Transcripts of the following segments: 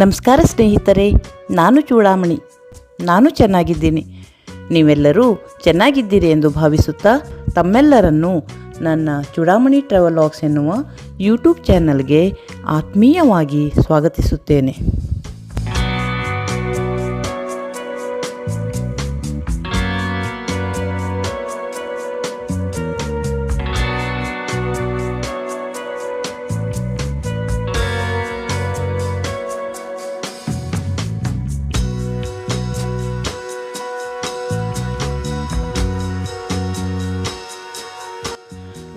ನಮಸ್ಕಾರ ಸ್ನೇಹಿತರೆ, ನಾನು ಚೂಡಾಮಣಿ ನಾನು ಚೆನ್ನಾಗಿದ್ದೀನಿ. ನೀವೆಲ್ಲರೂ ಚೆನ್ನಾಗಿದ್ದೀರಿ ಎಂದು ಭಾವಿಸುತ್ತಾ ತಮ್ಮೆಲ್ಲರನ್ನು ನನ್ನ ಚೂಡಾಮಣಿ ಟ್ರಾವೆಲಾಗ್ಸ್ ಎನ್ನುವ ಯೂಟ್ಯೂಬ್ ಚಾನಲ್ಗೆ ಆತ್ಮೀಯವಾಗಿ ಸ್ವಾಗತಿಸುತ್ತೇನೆ.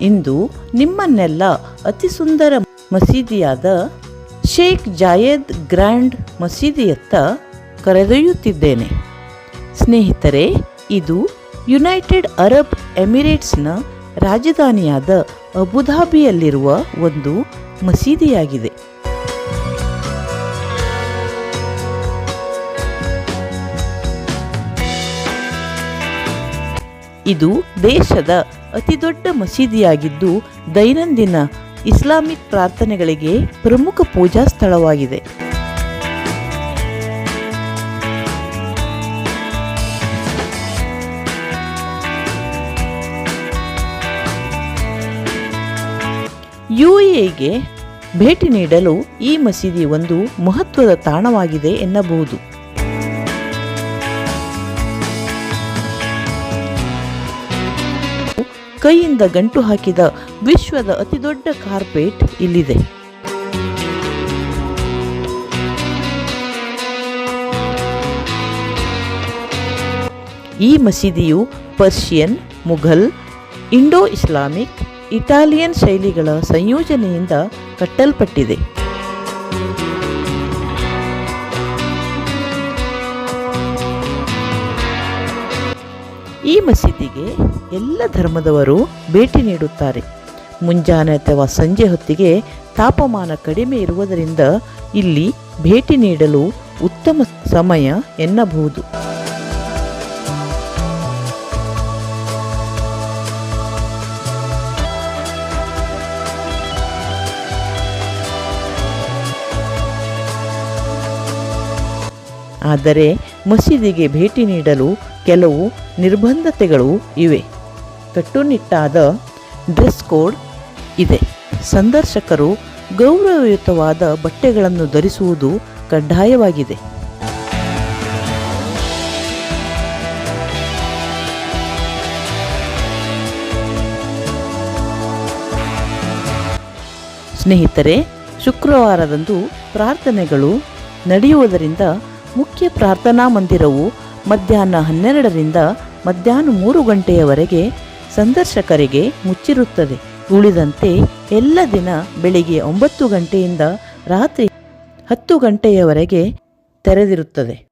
ಇಂದು ನಿಮ್ಮನ್ನೆಲ್ಲ ಅತಿ ಸುಂದರ ಮಸೀದಿಯಾದ ಶೇಖ್ ಜಾಯದ್ ಗ್ರ್ಯಾಂಡ್ ಮಸೀದಿಯತ್ತ ಕರೆದೊಯ್ಯುತ್ತಿದ್ದೇನೆ. ಸ್ನೇಹಿತರೆ, ಇದು ಯುನೈಟೆಡ್ ಅರಬ್ ಎಮಿರೇಟ್ಸ್ನ ರಾಜಧಾನಿಯಾದ ಅಬುಧಾಬಿಯಲ್ಲಿರುವ ಒಂದು ಮಸೀದಿಯಾಗಿದೆ. ಇದು ದೇಶದ ಅತಿದೊಡ್ಡ ಮಸೀದಿಯಾಗಿದ್ದು ದೈನಂದಿನ ಇಸ್ಲಾಮಿಕ್ ಪ್ರಾರ್ಥನೆಗಳಿಗೆ ಪ್ರಮುಖ ಪೂಜಾ ಸ್ಥಳವಾಗಿದೆ. ಯುಎಗೆ ಭೇಟಿ ನೀಡಲು ಈ ಮಸೀದಿ ಒಂದು ಮಹತ್ವದ ತಾಣವಾಗಿದೆ ಎನ್ನಬಹುದು. ಕೈಯಿಂದ ಗಂಟು ಹಾಕಿದ ವಿಶ್ವದ ಅತಿದೊಡ್ಡ ಕಾರ್ಪೆಟ್ ಇಲ್ಲಿದೆ. ಈ ಮಸೀದಿಯು Persian, Mughal, Indo Islamic, Italian ಶೈಲಿಗಳ ಸಂಯೋಜನೆಯಿಂದ ಕಟ್ಟಲ್ಪಟ್ಟಿದೆ. ಈ ಮಸೀದಿಗೆ ಎಲ್ಲ ಧರ್ಮದವರು ಭೇಟಿ ನೀಡುತ್ತಾರೆ. ಮುಂಜಾನೆ ಅಥವಾ ಸಂಜೆ ಹೊತ್ತಿಗೆ ತಾಪಮಾನ ಕಡಿಮೆ ಇರುವುದರಿಂದ ಇಲ್ಲಿ ಭೇಟಿ ನೀಡಲು ಉತ್ತಮ ಸಮಯ ಎನ್ನಬಹುದು. ಆದರೆ ಮಸೀದಿಗೆ ಭೇಟಿ ನೀಡಲು ಕೆಲವು ನಿರ್ಬಂಧತೆಗಳು ಇವೆ. ಕಟ್ಟುನಿಟ್ಟಾದ ಡ್ರೆಸ್ ಕೋಡ್ ಇದೆ. ಸಂದರ್ಶಕರು ಗೌರವಯುತವಾದ ಬಟ್ಟೆಗಳನ್ನು ಧರಿಸುವುದು ಕಡ್ಡಾಯವಾಗಿದೆ. ಸ್ನೇಹಿತರೆ, ಶುಕ್ರವಾರದಂದು ಪ್ರಾರ್ಥನೆಗಳು ನಡೆಯುವುದರಿಂದ ಮುಖ್ಯ ಪ್ರಾರ್ಥನಾ ಮಂದಿರವು ಮಧ್ಯಾಹ್ನ ಹನ್ನೆರಡರಿಂದ ಮಧ್ಯಾಹ್ನ ಮೂರು ಗಂಟೆಯವರೆಗೆ ಸಂದರ್ಶಕರಿಗೆ ಮುಚ್ಚಿರುತ್ತದೆ. ಉಳಿದಂತೆ ಎಲ್ಲ ದಿನ ಬೆಳಿಗ್ಗೆ ಒಂಬತ್ತು ಗಂಟೆಯಿಂದ ರಾತ್ರಿ ಹತ್ತು ಗಂಟೆಯವರೆಗೆ ತೆರೆದಿರುತ್ತದೆ.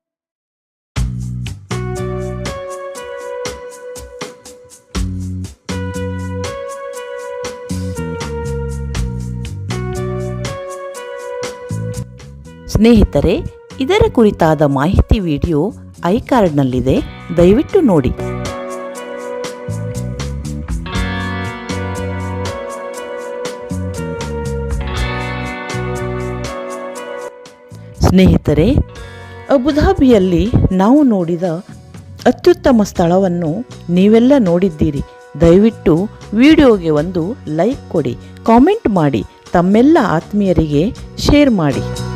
ಸ್ನೇಹಿತರೆ ಇದರ ಕುರಿತಾದ ಮಾಹಿತಿ ವಿಡಿಯೋ ಐ ಕಾರ್ಡ್ನಲ್ಲಿದೆ ದಯವಿಟ್ಟು ನೋಡಿ. ಸ್ನೇಹಿತರೆ, ಅಬುಧಾಬಿಯಲ್ಲಿ ನಾವು ನೋಡಿದ ಅತ್ಯುತ್ತಮ ಸ್ಥಳವನ್ನು ನೀವೆಲ್ಲ ನೋಡಿದ್ದೀರಿ. ದಯವಿಟ್ಟು ವಿಡಿಯೋಗೆ ಒಂದು ಲೈಕ್ ಕೊಡಿ, ಕಾಮೆಂಟ್ ಮಾಡಿ, ತಮ್ಮೆಲ್ಲ ಆತ್ಮೀಯರಿಗೆ ಶೇರ್ ಮಾಡಿ.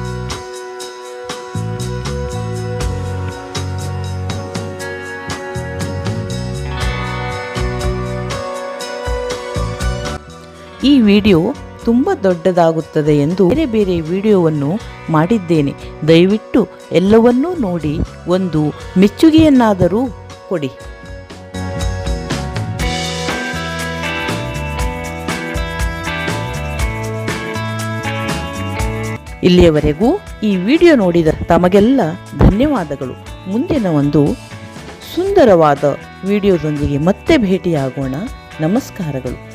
ಈ ವಿಡಿಯೋ ತುಂಬ ದೊಡ್ಡದಾಗುತ್ತದೆ ಎಂದು ಬೇರೆ ಬೇರೆ ವಿಡಿಯೋವನ್ನು ಮಾಡಿದ್ದೇನೆ. ದಯವಿಟ್ಟು ಎಲ್ಲವನ್ನೂ ನೋಡಿ ಒಂದು ಮೆಚ್ಚುಗೆಯನ್ನಾದರೂ ಕೊಡಿ. ಇಲ್ಲಿಯವರೆಗೂ ಈ ವಿಡಿಯೋ ನೋಡಿದ ತಮಗೆಲ್ಲ ಧನ್ಯವಾದಗಳು. ಮುಂದಿನ ಒಂದು ಸುಂದರವಾದ ವಿಡಿಯೋದೊಂದಿಗೆ ಮತ್ತೆ ಭೇಟಿಯಾಗೋಣ. ನಮಸ್ಕಾರಗಳು.